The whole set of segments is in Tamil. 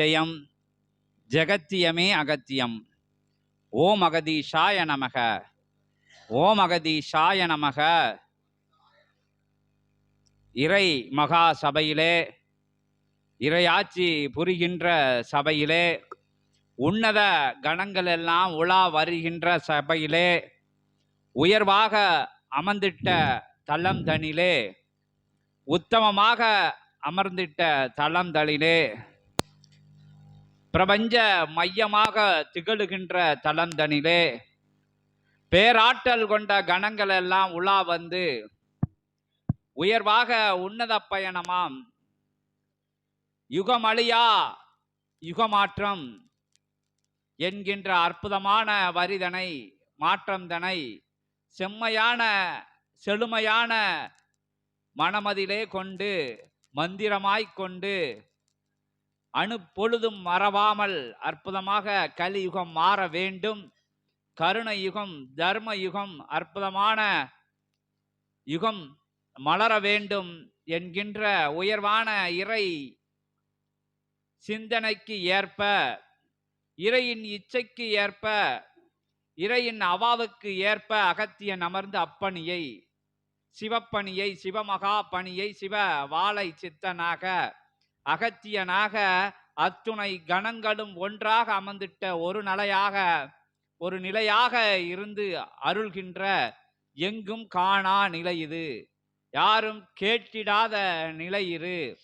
விட்டயம் ஜெகத்தியமே அகத்தியம். ஓம் அகதீஷாய நமக. ஓம் அகதீஷாய நமக. இறை மகா சபையிலே இறையாட்சி புரிகின்ற சபையிலே உன்னத கணங்கள் எல்லாம் உலா வருகின்ற சபையிலே உயர்வாக அமர்ந்திட்ட தளம் தனிலே உத்தமமாக அமர்ந்திட்ட தளம் தளிலே பிரபஞ்ச மையமாக திகழுகின்ற தலந்தனிலே பேராற்றல் கொண்ட கணங்கள் எல்லாம் உலா வந்து உயர்வாக உன்னத பயணமாம். யுகமழியா யுகமாற்றம் என்கின்ற அற்புதமான வரிதனை மாற்றம்தனை செம்மையான செழுமையான மனமதிலே கொண்டு மந்திரமாய்க் கொண்டு அணு பொழுதும் மறவாமல் அற்புதமாக கலியுகம் மாற வேண்டும். கருணை யுகம் தர்ம யுகம் அற்புதமான யுகம் மலர வேண்டும் என்கின்ற உயர்வான இறை சிந்தனைக்கு ஏற்ப இறையின் இச்சைக்கு ஏற்ப இறையின் அவாவுக்கு ஏற்ப அகத்தியன் அமர்ந்து அப்பணியை சிவப்பணியை சிவமகா பணியை சிவ வாழை சித்தனாக அகத்தியனாக அத்துணை கணங்களும் ஒன்றாக அமர்ந்திட்ட ஒரு நிலையாக ஒரு நிலையாக இருந்து அருள்கின்ற எங்கும் காணா நிலை இது. யாரும் கேட்டிடாத நிலை இது.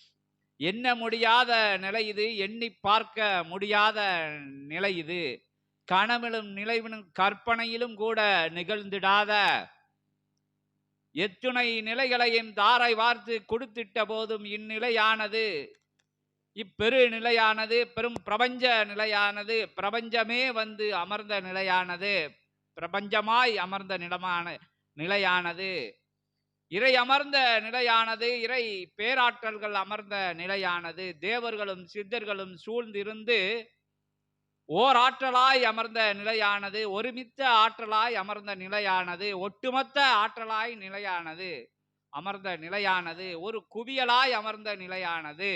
எண்ண முடியாத நிலை இது? எண்ணி பார்க்க முடியாத நிலை இது. கனவிலும் நிலைவிலும் கற்பனையிலும் கூட நிகழ்ந்திடாத. எத்துணை நிலைகளையும் தாரை வார்த்து கொடுத்திட்ட போதும் இந்நிலையானது. இப்பெரு நிலையானது பெரும் பிரபஞ்ச நிலையானது பிரபஞ்சமே வந்து அமர்ந்த நிலையானது பிரபஞ்சமாய் அமர்ந்த நிலமான நிலையானது. இறை அமர்ந்த நிலையானது இறை பேராற்றல்கள் அமர்ந்த நிலையானது தேவர்களும் சித்தர்களும் சூழ்ந்திருந்து ஓர் ஆற்றலாய் அமர்ந்த நிலையானது ஒருமித்த ஆற்றலாய் அமர்ந்த நிலையானது ஒட்டுமொத்த ஆற்றலாய் நிலையானது அமர்ந்த நிலையானது ஒரு குவியலாய் அமர்ந்த நிலையானது.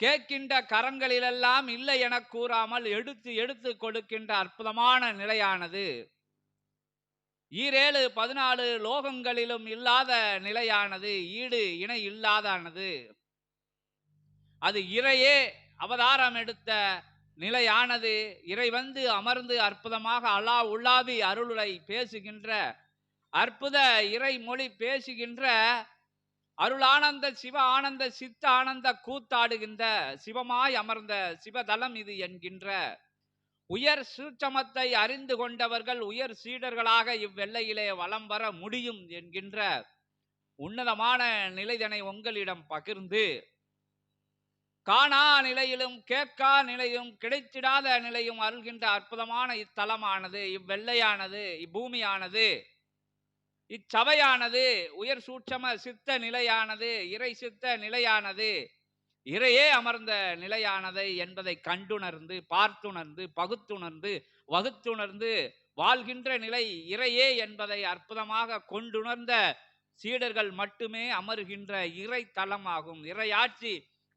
கேட்கின்ற கரங்களிலெல்லாம் இல்லை என கூறாமல் எடுத்து எடுத்து கொடுக்கின்ற அற்புதமான நிலையானது. ஈரேழு பதினாலு லோகங்களிலும் இல்லாத நிலையானது ஈடு இணை இல்லாதானது. அது இறையே அவதாரம் எடுத்த நிலையானது. இறை வந்து அமர்ந்து அற்புதமாக அல்லா உள்ளாவி அருளுரை பேசுகின்ற அற்புத இறை மொழி பேசுகின்ற அருளானந்த சிவ ஆனந்த சித்த ஆனந்த கூத்தாடுகின்ற சிவமாய் அமர்ந்த சிவதலம் இது என்கின்ற உயர் சூட்சமத்தை அறிந்து கொண்டவர்கள் உயர் சீடர்களாக இவ்வெல்லையிலே வலம் வர முடியும் என்கின்ற உன்னதமான நிலைதனை உங்களிடம் பகிர்ந்து காணா நிலையிலும் கேட்கா நிலையும் கிடைத்திடாத நிலையும் அருள்கின்ற அற்புதமான இத்தலமானது இவ்வெல்லையானது இப்பூமியானது இச்சபையானது உயர் சூட்சம சித்த நிலையானது இறை சித்த நிலையானது இறையே அமர்ந்த நிலையானதை என்பதை கண்டுணர்ந்து பார்த்துணர்ந்து பகுத்துணர்ந்து வகுத்துணர்ந்து வாழ்கின்ற நிலை இறையே என்பதை அற்புதமாக கொண்டுணர்ந்த சீடர்கள் மட்டுமே அமருகின்ற இறை தலமாகும். இறையாட்சி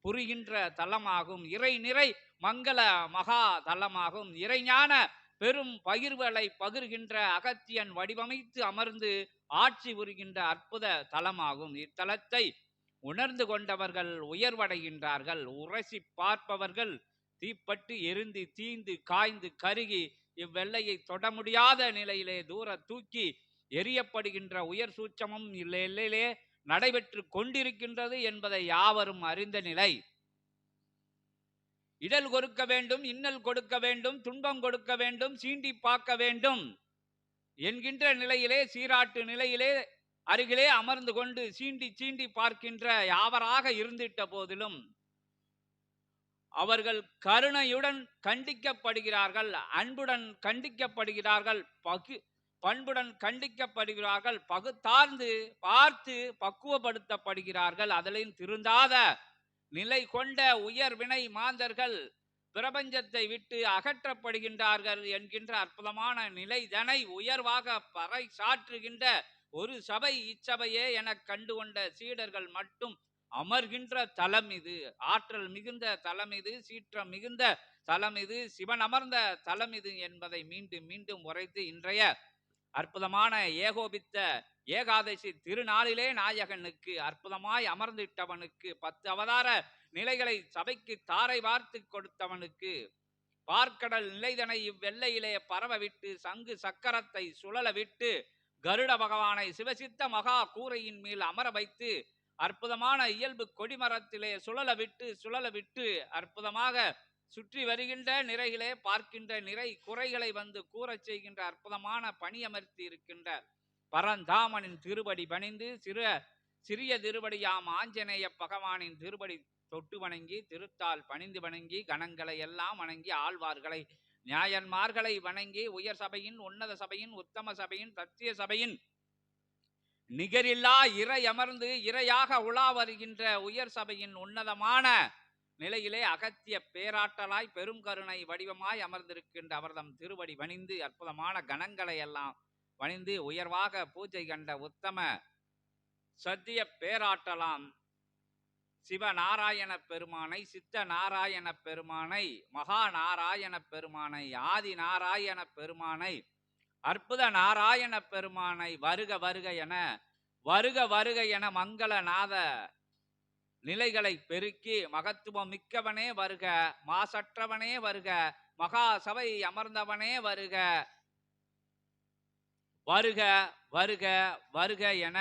புரிகின்ற தலமாகும். இறை நிறை மங்கள மகா தலமாகும். இறைஞான பெரும் பகிர்வுகளை பகிர்கின்ற அகத்தியன் வடிவமைத்து அமர்ந்து ஆட்சி புரிகின்ற அற்புத தலமாகும். இத்தலத்தை உணர்ந்து கொண்டவர்கள் உயர்வடைகின்றார்கள். உரசி பார்ப்பவர்கள் தீப்பட்டு எரிந்து தீந்து காய்ந்து கருகி இவ்வெல்லையை தொட முடியாத நிலையிலே தூர தூக்கி எரியப்படுகின்ற உயர் சூட்சமும் இல்லையிலே நடைபெற்று கொண்டிருக்கின்றது என்பதை யாவரும் அறிந்த நிலை. இடல் கொடுக்க வேண்டும் இன்னல் கொடுக்க வேண்டும் துன்பம் கொடுக்க வேண்டும் சீண்டி பார்க்க வேண்டும். என்கின்ற நிலையிலே சீராட்டு நிலையிலே அருகிலே அமர்ந்து கொண்டு சீண்டி சீண்டி பார்க்கின்ற யாவராக இருந்திட்ட போதிலும் அவர்கள் கருணையுடன் கண்டிக்கப்படுகிறார்கள் அன்புடன் கண்டிக்கப்படுகிறார்கள் பகு பண்புடன் கண்டிக்கப்படுகிறார்கள் பகுத்தார்ந்து பார்த்து பக்குவப்படுத்தப்படுகிறார்கள். அதிலையும் திருந்தாத நிலை கொண்ட உயர் வினை மாந்தர்கள் பிரபஞ்சத்தை விட்டு அகற்றப்படுகின்றார்கள் என்கின்ற அற்புதமான நிலைதனை உயர்வாக பறை சாற்றுகின்ற ஒரு சபை இச்சபையே என கண்டு கொண்ட சீடர்கள் மட்டும் அமர்கின்ற தலம் இது. ஆற்றல் மிகுந்த தலம் இது சீற்றம் மிகுந்த தலம் இது சிவன் அமர்ந்த தலம் இது என்பதை மீண்டும் மீண்டும் உரைத்து இன்றைய அற்புதமான ஏகோபித்த ஏகாதசி திருநாளிலே நாயகனுக்கு அற்புதமாய் அமர்ந்திட்டவனுக்கு பத்து அவதார நிலைகளை சபைக்கு தாரை வார்த்து கொடுத்தவனுக்கு பார்க்கடல் நிலைதனை இவ்வெல்லையிலே பரவ விட்டு சங்கு சக்கரத்தை சுழல விட்டு கருட பகவானை சிவசித்த மகா கூரையின் மேல் அமர வைத்து அற்புதமான இயல்பு கொடிமரத்திலே சுழல விட்டு சுழல விட்டு அற்புதமாக சுற்றி வருகின்ற நிறைகளே பார்க்கின்ற நிறை குறைகளை வந்து கூறச் செய்கின்ற அற்புதமான பணியமர்த்தி இருக்கின்ற பரந்தாமனின் திருவடி பணிந்து சிறு சிறிய திருவடியாம் ஆஞ்சநேய பகவானின் திருவடி தொட்டு வணங்கி திருத்தால் பணிந்து வணங்கி கணங்களை எல்லாம் வணங்கி ஆழ்வார்களை நியாயன்மார்களை வணங்கி உயர் சபையின் உன்னத சபையின் உத்தம சபையின் தத்திய சபையின் நிகரில்லா இறை அமர்ந்து இறையாக உலா வருகின்ற உயர் சபையின் உன்னதமான நிலையிலே அகத்திய பேராட்டலாய் பெரும் கருணை வடிவமாய் அமர்ந்திருக்கின்ற அவர்தம் திருவடி வணிந்து அற்புதமான கணங்களை எல்லாம் வணிந்து உயர்வாக பூஜை கண்ட உத்தம சத்திய சிவ நாராயணப் பெருமானை சித்த நாராயண பெருமானை மகா நாராயண பெருமானை ஆதி நாராயண பெருமானை அற்புத நாராயண பெருமானை வருக வருக என வருக வருக என மங்களநாத நிலைகளை பெருக்கி மகத்துவம் மிக்கவனே வருக மாசற்றவனே வருக மகா சபை அமர்ந்தவனே வருக. வருக வருக வருக என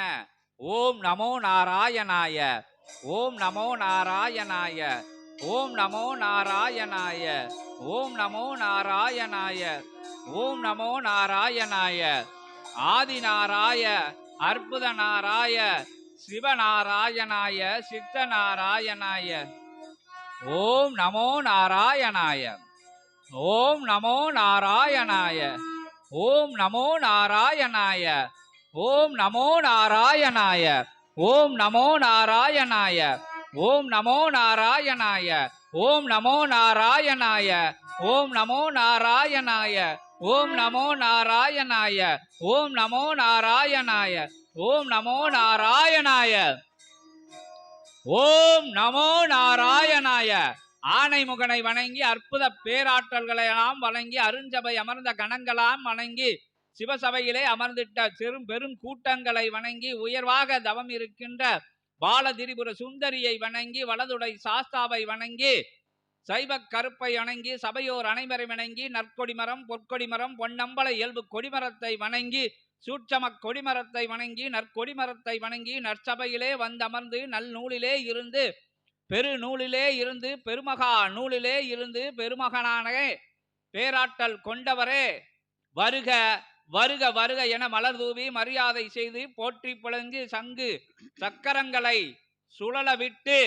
ஓம் நமோ நாராயணாய ஓம் நமோ நாராயணாய ஓம் நமோ நாராயணாய ஓம் நமோ நாராயணாய ஓம் நமோ நாராயணாய. ஆதிநாராய அற்புத நாராய சிவநாராயணாய சித்த நாராயணாய ஓம் நமோ நாராயணாய ஓம் நமோ நாராயணாய ஓம் நமோ நாராயணாய ஓம் நமோ நாராயணாய ஓம் நமோ நாராயணாய ஓம் நமோ நாராயணாய ஓம் நமோ நாராயணாய ஓம் நமோ நாராயணாய ஓம் நமோ நாராயணாய ஓம் நமோ நாராயணாய ஓம் நமோ நாராயணாய. ஓம் நமோ நாராயணாய. ஆனைமுகனை வணங்கி அற்புத பேராற்றல்களையெல்லாம் வணங்கி அருஞ்சபை அமர்ந்த கணங்களாம் வணங்கி சிவசபையிலே அமர்ந்திட்ட பெரும் பெரும் கூட்டங்களை வணங்கி உயர்வாக தவம் இருக்கின்ற பாலதிரிபுர சுந்தரியை வணங்கி வலதுடை சாஸ்தாவை வணங்கி சைவ கருப்பை வணங்கி சபையோர் அனைவரை வணங்கி நற்கொடி மரம் பொற்கொடி மரம் பொன்னம்பல இயல்பு கொடிமரத்தை வணங்கி சூட்சம கொடிமரத்தை வணங்கி நற்கொடிமரத்தை வணங்கி நற்சபையிலே வந்தமர்ந்து நல் நூலிலே இருந்து பெரு நூலிலே இருந்து பெருமகா நூலிலே இருந்து பெருமகனானே பேராட்டல் கொண்டவரே வருக வருக வருக என மலர் தூவி மரியாதை செய்து போற்றி பிளந்து சங்கு சக்கரங்களை சுழல விட்டு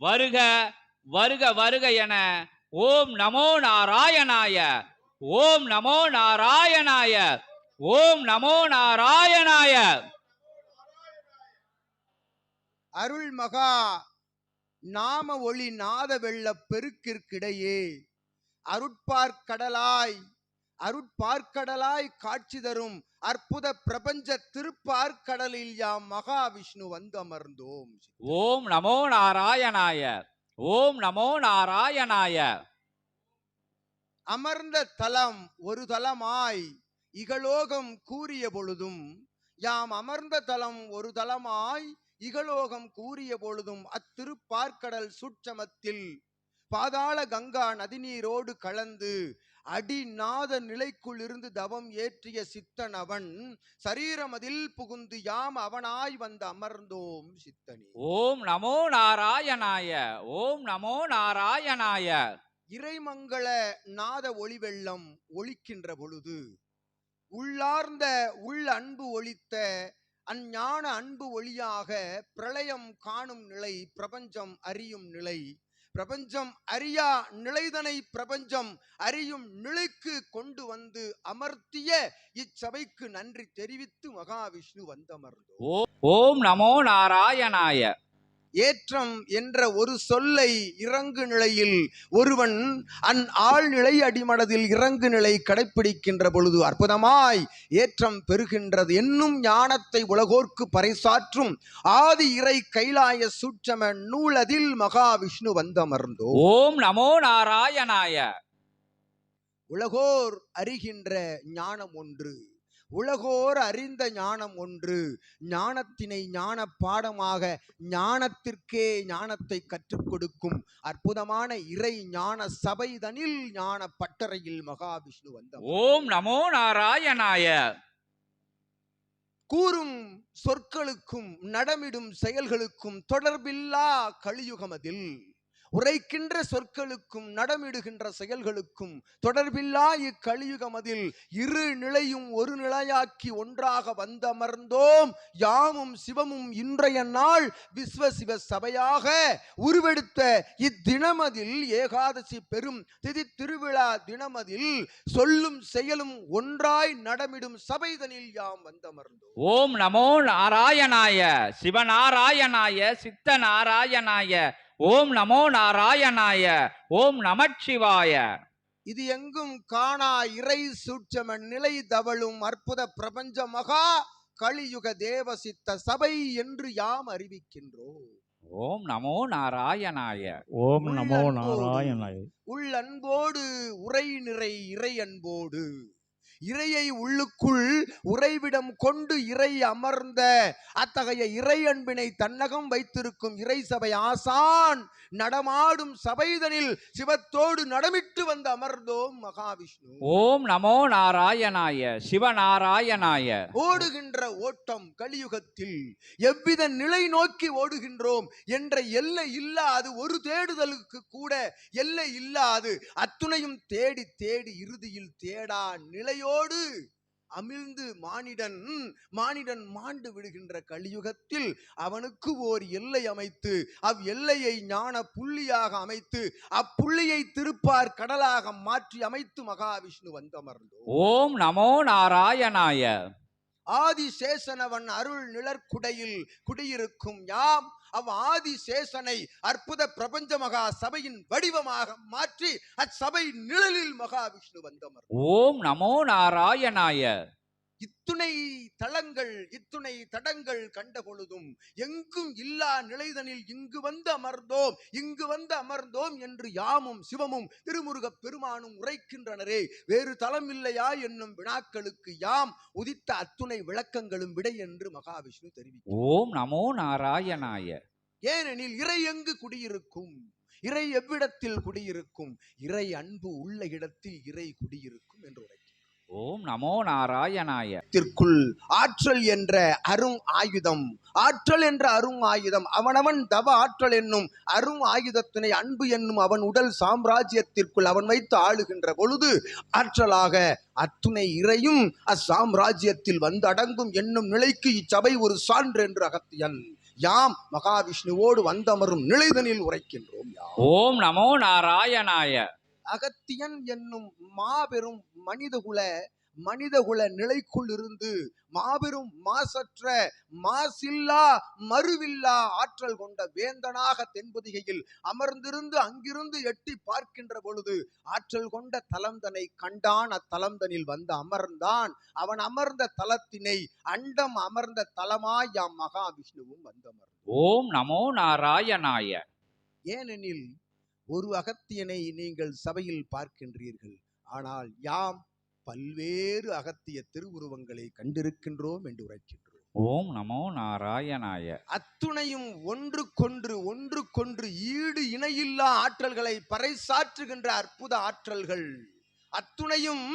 வருக வருக வருக என ஓம் நமோ நாராயணாய ஓம் நமோ நாராயணாய ஓம் நமோ நாராயணாய. அருள் மகா நாம ஒளி நாத வெள்ள பெருக்கிற்கிடையே. அருட்பார்க்கடலாய் அருட்பார்க்கடலாய் காட்சி தரும் அற்புத பிரபஞ்ச திருப்பார்க்கடலில் யாம் மகாவிஷ்ணு வந்து அமர்ந்தோம் ஓம் நமோ நாராயணாய. ஓம் நமோ நாராயணாய. அமர்ந்த தலம் ஒரு தலமாய் இகலோகம் கூறிய பொழுதும் யாம் அமர்ந்த தலம் ஒரு தலமாய் இகலோகம் கூறிய பொழுதும் அத்திருப்பார்க்கடல் சுட்சமத்தில் பாதாள கங்கா நதிநீரோடு கலந்து அடிநாத நிலைக்குள் இருந்து தவம் ஏற்றிய சித்தன் அவன் சரீரமதில் புகுந்து யாம் அவனாய் வந்து அமர்ந்தோம் சித்தனே. ஓம் நமோ நாராயணாய ஓம் நமோ நாராயணாய. இறைமங்கள நாத ஒளிவெள்ளம் ஒலிக்கின்ற பொழுது உள்ளார்ந்த உள் அன்பு ஒழித்த அஞ்ஞான அன்பு ஒளியாக பிரளயம் காணும் நிலை பிரபஞ்சம் அறியும் நிலை. பிரபஞ்சம் அறியா நிலைதனை பிரபஞ்சம் அறியும் நிலைக்கு கொண்டு வந்து அமர்த்திய இச்சபைக்கு நன்றி தெரிவித்து மகாவிஷ்ணு வந்தமர்ந்தோ ஓம் நமோ நாராயணாய. ஏற்றம் என்ற ஒரு சொல்லை இறங்கு நிலையில் ஒருவன் அந் ஆழ்நிலை அடிமனதில் இறங்கு நிலை கடைப்பிடிக்கின்ற பொழுது அற்புதமாய் ஏற்றம் பெறுகின்றது. என்னும் ஞானத்தை உலகோர்க்கு பறைசாற்றும் ஆதி இறை கைலாய சூட்சம நூலதில் மகாவிஷ்ணு வந்தமர்ந்தோ. ஓம் நமோ நாராயணாய. உலகோர் அறிகின்ற ஞானம் ஒன்று. உலகோர் அறிந்த ஞானம் ஒன்று. ஞானத்தினை ஞான பாடமாக ஞானத்திற்கே ஞானத்தை கற்றுக் கொடுக்கும் அற்புதமான இறை ஞான சபைதனில் ஞான பட்டறையில் மகாவிஷ்ணு வந்த ஓம் நமோ நாராயணாய. கூறும் சொற்களுக்கும் நடமிடும் செயல்களுக்கும் தொடர்பில்லா கலியுகமதில். உரைக்கின்ற சொற்களுக்கும் நடமிடுகின்ற செயல்களுக்கும் தொடர்பில்லா இக்கலியுகமதில் இரு நிலையும் ஒரு நிலையாக்கி ஒன்றாக வந்தமர்ந்தோம். யாமும் சிவமும் இன்றைய நாள் விஸ்வ சிவ சபையாக உருவெடுத்த இத்தினமதில் ஏகாதசி பெரும் திதி திருவிழா தினமதில் சொல்லும் செயலும் ஒன்றாய் நடமிடும் சபைதனில் யாம் வந்தமர்ந்தோம். ஓம் நமோ நாராயணாய சிவநாராயணாய சித்த நாராயணாய ஓம் நமோ நாராயணாய ஓம் நமச்சிவாய. இது எங்கும் காணா இறை சூட்சம நிலை தவழும் அற்புத பிரபஞ்ச மகா கலியுக தேவசித்த சபை என்று யாம் அறிவிக்கின்றோம் ஓம் நமோ நாராயணாய. ஓம் நமோ. நாராயணாய. உள்ளன்போடு உரை நிறை இறை அன்போடு. இறையை உள்ளுக்குள் உறைவிடம் கொண்டு இறை அமர்ந்த அத்தகைய இறை அன்பினை தன்னகம் வைத்திருக்கும் இறை சபை ஆசான் நடமாடும் சபைதனில் சிவத்தோடு நடமிட்டு வந்து அமர்ந்தோம் மகாவிஷ்ணு. ஓம் நமோ நாராயணாய சிவநாராயணாய. ஓடுகின்ற ஓட்டம் கலியுகத்தில் எவ்வித நிலை நோக்கி ஓடுகின்றோம் என்ற எல்லை இல்லாது ஒரு தேடுதலுக்கு கூட எல்லை இல்லாது அத்துணையும் தேடி தேடி இறுதியில் தேடா நிலையோடு அமிழ்ந்து மானிடன் மானிடன் மாண்டு விடுகின்ற கலியுகத்தில் அவனுக்கு ஓர் எல்லை அமைத்து அவ் எல்லையை ஞான புள்ளியாக அமைத்து அப்புள்ளியை திருப்பார் கடலாக மாற்றி அமைத்து மகாவிஷ்ணு வந்தமர்ந்தோம். ஓம் நமோ நாராயணாய. ஆதிசேஷனவன் அருள் நிழற்குடையில் குடியிருக்கும் யாம். அவ் ஆதிசேஷனை அற்புத பிரபஞ்ச மகா சபையின் வடிவமாக மாற்றி அச்சபை நிழலில் மகாவிஷ்ணு வந்தமர் ஓம் நமோ நாராயணாய. இத்துணை தளங்கள் இத்துணை தடங்கள் கண்ட பொழுதும் எங்கும் இல்லா நிலைதனில் இங்கு வந்து அமர்ந்தோம் இங்கு வந்து அமர்ந்தோம் என்று யாமும் சிவமும் திருமுருகப் பெருமானும் உரைக்கின்றனரே. வேறு தலம் இல்லையா என்னும் வினாக்களுக்கு யாம் உதித்த அத்துணை விளக்கங்களும் விடை என்று மகாவிஷ்ணு தெரிவித்தார் ஓம் நமோ நாராயணாய. ஏனெனில் இறை எங்கு குடியிருக்கும்? இறை எவ்விடத்தில் குடியிருக்கும்? இறை அன்பு உள்ள இடத்தில் இறை குடியிருக்கும் என்று உரைக்கிறார். ஓம் நமோ நாராயணாய. திற்குள் ஆற்றல் என்ற அரும் ஆயுதம். ஆற்றல் என்ற அரும் ஆயுதம். அவனவன் தவ ஆற்றல் என்னும் அரும் ஆயுதத்தினை அன்பு என்னும் அவன் உடல் சாம்ராஜ்யத்திற்குள் அவன் வைத்து ஆளுகின்ற பொழுது ஆற்றலாக அத்துணை இறையும் அச்சாம்ராஜ்யத்தில் வந்து அடங்கும் என்னும் நிலைக்கு இச்சபை ஒரு சான்று என்று அகத்தியன் யாம் மகாவிஷ்ணுவோடு வந்தமரும் நிலைதனில் உரைக்கின்றோம் ஓம் நமோ நாராயணாய. அகத்தியன் என்னும் மாபெரும் மனிதகுல மனிதகுல நிலைக்குள் இருந்து மாபெரும் மாசற்ற மாசில்லா மறுவில்லா ஆற்றல் கொண்ட வேந்தனாக தென்பொதிகையில் அமர்ந்திருந்து அங்கிருந்து எட்டி பார்க்கின்ற பொழுது ஆற்றல் கொண்ட தலம்தனை கண்டான். அத்தலம்தனில் வந்து அமர்ந்தான். அவன் அமர்ந்த தலத்தினை அண்டம் அமர்ந்த தலமாய் யாம் மகாவிஷ்ணுவும் வந்தமர் ஓம் நமோ நாராயணாய. ஏனெனில் ஒரு அகத்தியனை நீங்கள் சபையில் பார்க்கின்றீர்கள். ஆனால் யாம் பல்வேறு அகத்திய திருவுருவங்களை கண்டிருக்கின்றோம் என்று உரைக்கின்றோம். ஓம் நமோ நாராயணாய. அத்துணையும் ஒன்றுக்கொன்று ஒன்றுக்கொன்று ஈடு இணையில்லா ஆற்றல்களை பறைசாற்றுகின்ற அற்புத ஆற்றல்கள். அத்துணையும்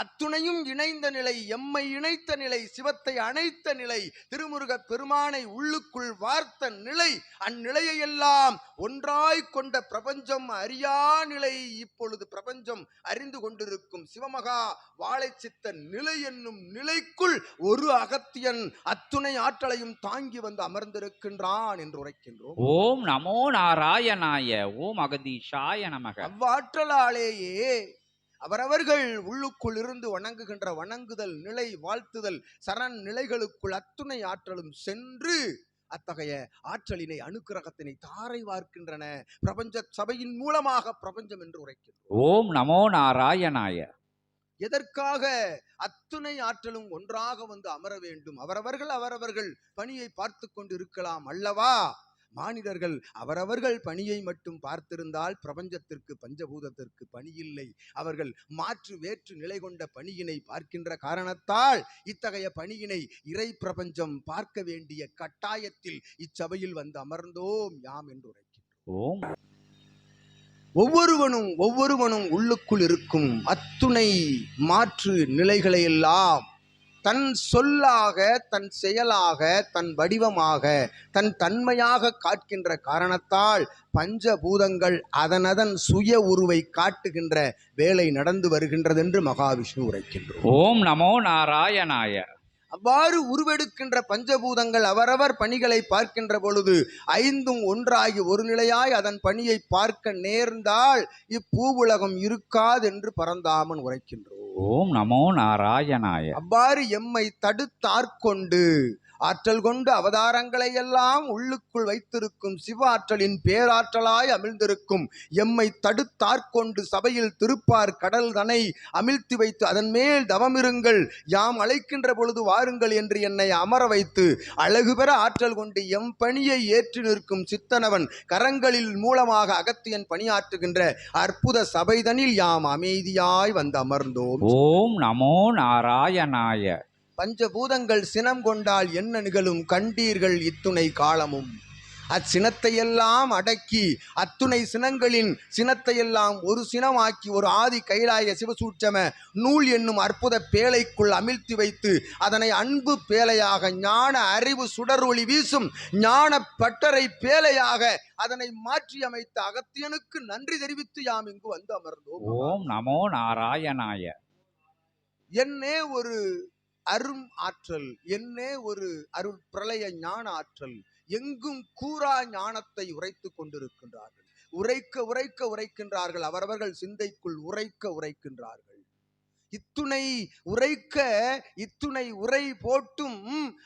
அத்துணையும் இணைந்த நிலை எம்மை இணைத்த நிலை சிவத்தை அணைத்த நிலை திருமுருக பெருமானை உள்ளுக்குள் வார்த்த நிலை அந்நிலையை எல்லாம் ஒன்றாய் கொண்ட பிரபஞ்சம் அறியா நிலை இப்பொழுது பிரபஞ்சம் அறிந்து கொண்டிருக்கும் சிவமகா வாழைச்சித்த நிலை என்னும் நிலைக்குள் ஒரு அகத்தியன் அத்துணை ஆற்றலையும் தாங்கி வந்து அமர்ந்திருக்கின்றான் என்று உரைக்கின்றோம். ஓம் நமோ நாராயணாய ஓம் அகதீஷாய நமக. அவ்வாற்றலாலேயே அவரவர்கள் உள்ளுக்குள் இருந்து வணங்குகின்ற வணங்குதல் நிலை வாழ்த்துதல் சரண் நிலைகளுக்குள் அத்துணை ஆற்றலும் சென்று அத்தகைய ஆற்றலினை அனுக்கிரகத்தினை தாரை வார்க்கின்றன. பிரபஞ்ச சபையின் மூலமாக பிரபஞ்சம் என்று உரைக்கின்றோம். ஓம் நமோ நாராயணாய. எதற்காக அத்துணை ஆற்றலும் ஒன்றாக வந்து அமர வேண்டும்? அவரவர்கள் அவரவர்கள் பணியை பார்த்து கொண்டு இருக்கலாம் அல்லவா? மானிடர்கள் அவரவர்கள் பணியை மட்டும் பார்த்திருந்தால் பிரபஞ்சத்திற்கு பஞ்சபூதத்திற்கு பணியில்லை. அவர்கள் மாற்று வேற்று நிலை கொண்ட பணியினை பார்க்கின்ற காரணத்தால் இத்தகைய பணியினை இறை பிரபஞ்சம் பார்க்க வேண்டிய கட்டாயத்தில் இச்சபையில் வந்து அமர்ந்தோம் யாம் என்று உரைக்கின்றோம் ஒவ்வொருவனும் ஒவ்வொருவனும் உள்ளுக்குள் இருக்கும் அத்துணை மாற்று நிலைகளையெல்லாம் தன் சொல்லாக தன் செயலாக தன் வடிவமாக தன் தன்மையாக காட்கின்ற காரணத்தால் பஞ்சபூதங்கள் அதனதன் சுய உருவை காட்டுகின்ற வேலை நடந்து வருகின்றது என்று மகாவிஷ்ணு உரைக்கின்றோம் ஓம் நமோ நாராயணாய. அவ்வாறு உருவெடுக்கின்ற பஞ்சபூதங்கள் அவரவர் பணிகளை பார்க்கின்ற பொழுது ஐந்தும் ஒன்றாகி ஒரு நிலையாய் அதன் பணியை பார்க்க நேர்ந்தால் இப்பூவுலகம் இருக்காது என்று பரந்தாமன் உரைக்கின்றோம். ஓம் நமோ நாராயணாய. அவ்வாறு எம்மை தடுத்தார்கொண்டு ஆற்றல் கொண்டு அவதாரங்களை எல்லாம் உள்ளுக்குள் வைத்திருக்கும் சிவ ஆற்றலின் பேராற்றலாய் அமிழ்ந்திருக்கும். எம்மை தடுத்தார்கொண்டு சபையில் திருப்பார் கடல் தனை அமிழ்த்தி வைத்து அதன் மேல் தவமிருங்கள். யாம் அழைக்கின்ற பொழுது வாருங்கள் என்று என்னை அமர வைத்து அழகு பெற ஆற்றல் கொண்டு எம் பணியை ஏற்று நிற்கும் சித்தனவன் கரங்களில் மூலமாக அகத்தியன் பணியாற்றுகின்ற அற்புத சபைதனில் யாம் அமைதியாய் வந்து அமர்ந்தோம். ஓம் நமோ நாராயணாய. பஞ்சபூதங்கள் சினம் கொண்டால் என்ன நிகழும்? கண்டீர்கள் இத்துணை காலமும். அச்சினத்தையெல்லாம் அடக்கி அத்துணை சினங்களின் சினத்தையெல்லாம் ஒரு சினமாக்கி ஒரு ஆதி கைலாய சிவசூட்சம நூல் என்னும் அற்புத பேழைக்குள் அமிழ்த்தி வைத்து அதனை அன்பு பேழையாக ஞான அறிவு சுடரொளி வீசும் ஞான பட்டறை பேழையாக அதனை மாற்றி அமைத்த அகத்தியனுக்கு நன்றி தெரிவித்து யாம் இங்கு வந்து அமர்ந்தோம். ஓம் நமோ நாராயணாய. என்னே ஒரு அரும் ஆற்றல் என்னே ஒரு அருள் பிரளய ஞான ஆற்றல் எங்கும் கூறா ஞானத்தை உரைத்துக் கொண்டிருக்கின்றார்கள். உரைக்க உரைக்க உரைக்கின்றார்கள் அவரவர்கள் சிந்தைக்குள் உரைக்க உரைக்கின்றார்கள். இத்துணை உரைக்க இத்துணை உரை போட்டும்.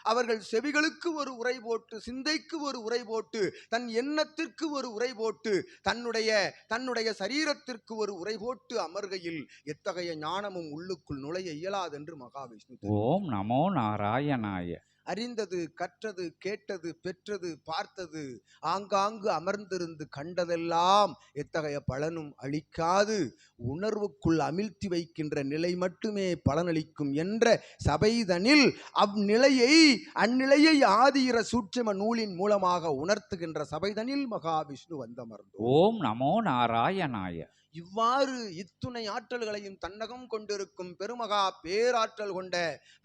அவர்கள் செவிகளுக்கு ஒரு உரை போட்டு சிந்தைக்கு ஒரு உரை போட்டு தன் எண்ணத்திற்கு ஒரு உரை போட்டு தன்னுடைய தன்னுடைய சரீரத்திற்கு ஒரு உரை போட்டு அமர்கையில் எத்தகைய ஞானமும் உள்ளுக்குள் நுழைய இயலாதென்று மகாவிஷ்ணு ஓம் நமோ நாராயணாய. அறிந்தது கற்றது கேட்டது பெற்றது பார்த்தது ஆங்காங்கு அமர்ந்திருந்து கண்டதெல்லாம் எத்தகைய பலனும் அளிக்காது. உணர்வுக்குள் அமிழ்த்தி வைக்கின்ற நிலை மட்டுமே பலனளிக்கும் என்ற சபைதனில் அந்நிலையை அந்நிலையை ஆதியிர சூட்சம நூலின் மூலமாக உணர்த்துகின்ற சபைதனில் மகாவிஷ்ணு வந்தமர்ந்தோம். ஓம் நமோ நாராயணாய. இவ்வாறு இத்துணை ஆற்றல்களையும் தன்னகம் கொண்டிருக்கும் பெருமகா பேராற்றல் கொண்ட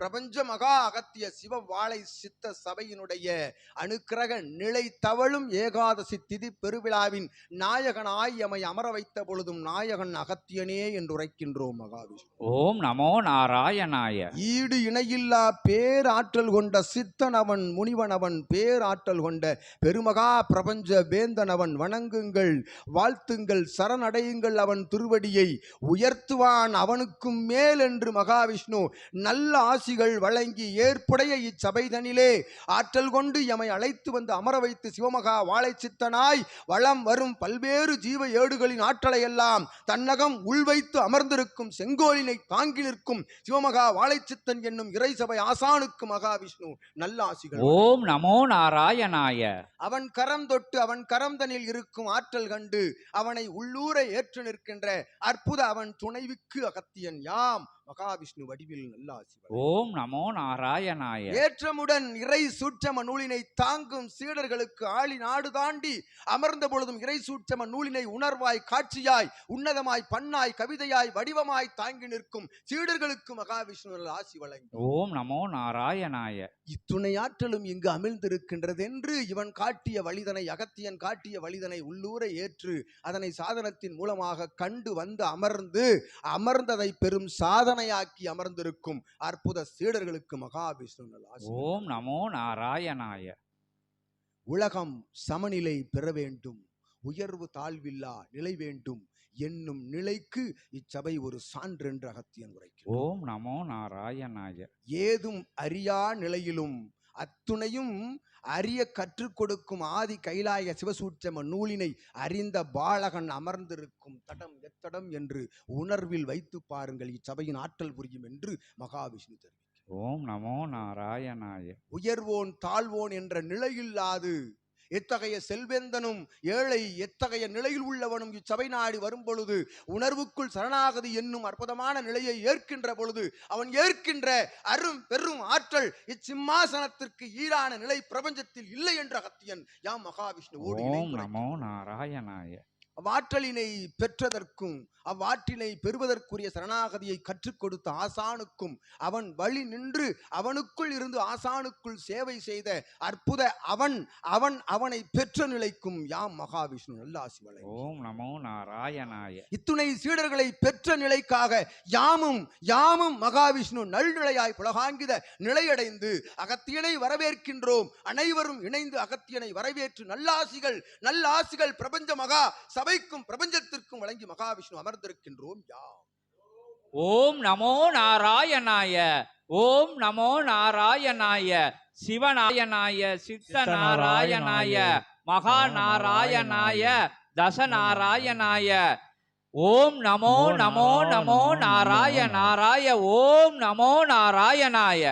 பிரபஞ்ச மகா அகத்திய சிவ வாழை சித்த சபையினுடைய அனுக்கிரக நிலை தவழும் ஏகாதசி திதி பெருவிழாவின் நாயகனாய் எமை அமர வைத்த பொழுதும் நாயகன் அகத்தியனே என்று உரைக்கின்றோம் மகாவிஷ்ணு. ஓம் நமோ நாராயணாய. ஈடு இணையில்லா பேராற்றல் கொண்ட சித்தனவன் முனிவனவன் பேராற்றல் கொண்ட பெருமகா பிரபஞ்ச வேந்தனவன் வணங்குங்கள் வாழ்த்துங்கள் சரணடையுங்கள் அவன் திருவடியை உயர்த்துவான் அவனுக்கும் மேல் என்று மகாவிஷ்ணு நல்ல ஆசிகள் வழங்கி ஏற்புடைய இச்சபைதனிலே ஆற்றல் கொண்டு எமை அழைத்து வந்து அமர வைத்து சிவமகா வாழைச்சித்தனாய் வளம் வரும் பல்வேறு ஜீவ ஏடுகளின் ஆற்றலை எல்லாம் தன்னகம் உள்வைத்து அமர்ந்திருக்கும் செங்கோலினை தாங்கி நிற்கும் சிவமகா வாழைச்சித்தன் என்னும் இறைசபை ஆசானுக்கு மகாவிஷ்ணு நல்ல ஆசிகள் ஓம் நமோ நாராயணாய. அவன் கரம் தொட்டு அவன் கரம்தனில் இருக்கும் ஆற்றல் கண்டு அவனை உள்ளூர ஏற்று நிற்கின்ற அற்புத அவன் துணைவிக்கு அகத்தியன் யாம். மகாவிஷ்ணு வடிவில் நல்ல ஓம் நமோ நாராயணாய. ஏற்றமுடன் இறை சூட்சம நூலினை தாங்கும் சீடர்களுக்கு ஆளி நாடு தாண்டி அமர்ந்த பொழுதும் இறை சூட்சம நூலினை உணர்வாய் காட்சியாய் உன்னதமாய் பண்ணாய் கவிதையாய் வடிவமாய் தாங்கி நிற்கும் சீடர்களுக்கு மகாவிஷ்ணு ஆசி வழங்கி ஓம் நமோ நாராயணாய. இத்துணை ஆற்றலும் இங்கு அமிழ்ந்திருக்கின்றது என்று இவன் காட்டிய வழிதனை அகத்தியன் காட்டிய வழிதனை உள்ளூர ஏற்று அதனை சாதனத்தின் மூலமாக கண்டு வந்து அமர்ந்து அமர்ந்ததை பெரும் சாதனையாக்கி அமர்ந்திருக்கும் அற்புத சீடர்களுக்கு மகாவிஷ்ணு ஓம் நமோ நாராயணாய. உலகம் சமநிலை பெற வேண்டும். உயர்வு தாழ்வில்லா நிலை வேண்டும். என்னும் நிலைக்கு இச்சபை ஒரு சான்றென்று அகத்தியன் உரைக்கிறார் ஓம் நமோ நாராயணாய. ஏதும் அறியா நிலையிலும் அத்துணையும் அறிய கற்றுக் கொடுக்கும் ஆதி கைலாய சிவசூட்சம நூலினை அறிந்த பாலகன் அமர்ந்திருக்கும் தடம் எத்தடம் என்று உணர்வில் வைத்து பாருங்கள். இச்சபையின் ஆற்றல் புரியும் என்று மகாவிஷ்ணு தெரிவிக்கிறார். ஓம் நமோ நாராயணாய. உயர்வோன் தாழ்வோன் என்ற நிலையில்லாது எத்தகைய செல்வேந்தனும் ஏழை எத்தகைய நிலையில் உள்ளவனும் இச்சபை நாடி வரும் பொழுது உணர்வுக்குள் சரணாகதி என்னும் அற்புதமான நிலையை ஏற்கின்ற பொழுது அவன் ஏற்கின்ற அரும் பெரும் ஆற்றல் இச்சிம்மாசனத்திற்கு ஈடான நிலை பிரபஞ்சத்தில் இல்லை என்ற அகத்தியன் யாம் ஓம் இணைந்து நமோ நாராயணாய. அவ்வாற்றலினை பெற்றதற்கும் அவ்வாற்றினை பெறுவதற்குரிய சரணாகதியை கற்றுக் கொடுத்த ஆசானுக்கும் அவன் வழி நின்று அவனுக்குள் இருந்து ஆசானுக்குள் சேவை செய்த அற்புத அவன் அவன் அவனை பெற்ற நிலைக்கும் யாம் மகாவிஷ்ணு. நல்லாசி வழங்கி ஓம் நமோ நாராயணாய. இத்துணை சீடர்களை பெற்ற நிலைக்காக யாமும் யாமும் மகாவிஷ்ணு நல்நிலையாய் புலகாங்கித நிலையடைந்து அகத்தியனை வரவேற்கின்றோம். அனைவரும் இணைந்து அகத்தியனை வரவேற்று நல்லாசிகள் நல்லாசிகள் பிரபஞ்ச மகா சபைக்கும் பிரபஞ்சத்திற்கும் வழங்கி மகாவிஷ்ணு அமர்ந்திருக்கின்றோம் யாம். ஓம் நமோ நாராயணாய ஓம் நமோ நாராயணாய சிவநாராயணாய சித்த நாராயணாய மகா நாராயணாய தசநாராயணாய. ஓம் நமோ நமோ நமோ நாராய நாராய ஓம் நமோ நாராயணாய.